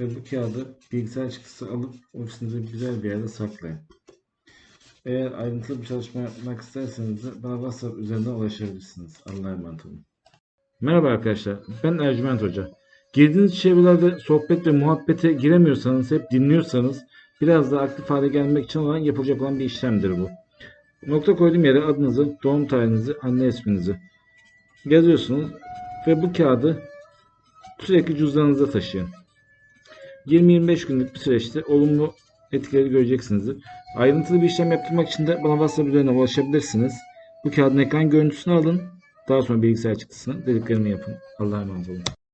Ve bu kağıdı bilgisayar çıktısı alıp ofisinizde güzel bir yerde saklayın. Eğer ayrıntılı bir çalışma yapmak isterseniz de bana WhatsApp üzerinden ulaşabilirsiniz. Allah'a emanet olun. Merhaba arkadaşlar, ben Ercüment Hoca. Girdiğiniz çevrelerde sohbet ve muhabbete giremiyorsanız, hep dinliyorsanız biraz daha aktif hale gelmek için olan yapılacak olan bir işlemdir bu. Nokta koyduğum yere adınızı, doğum tarihinizi, anne isminizi yazıyorsunuz ve bu kağıdı sürekli cüzdanınıza taşıyın. 20-25 günlük bir süreçte olumlu etkileri göreceksinizdir. Ayrıntılı bir işlem yaptırmak için de bana WhatsApp üzerinden ulaşabilirsiniz. Bu kağıdın ekran görüntüsünü alın. Daha sonra bilgisayar çıktısını dediklerimi yapın. Allah'a emanet olun.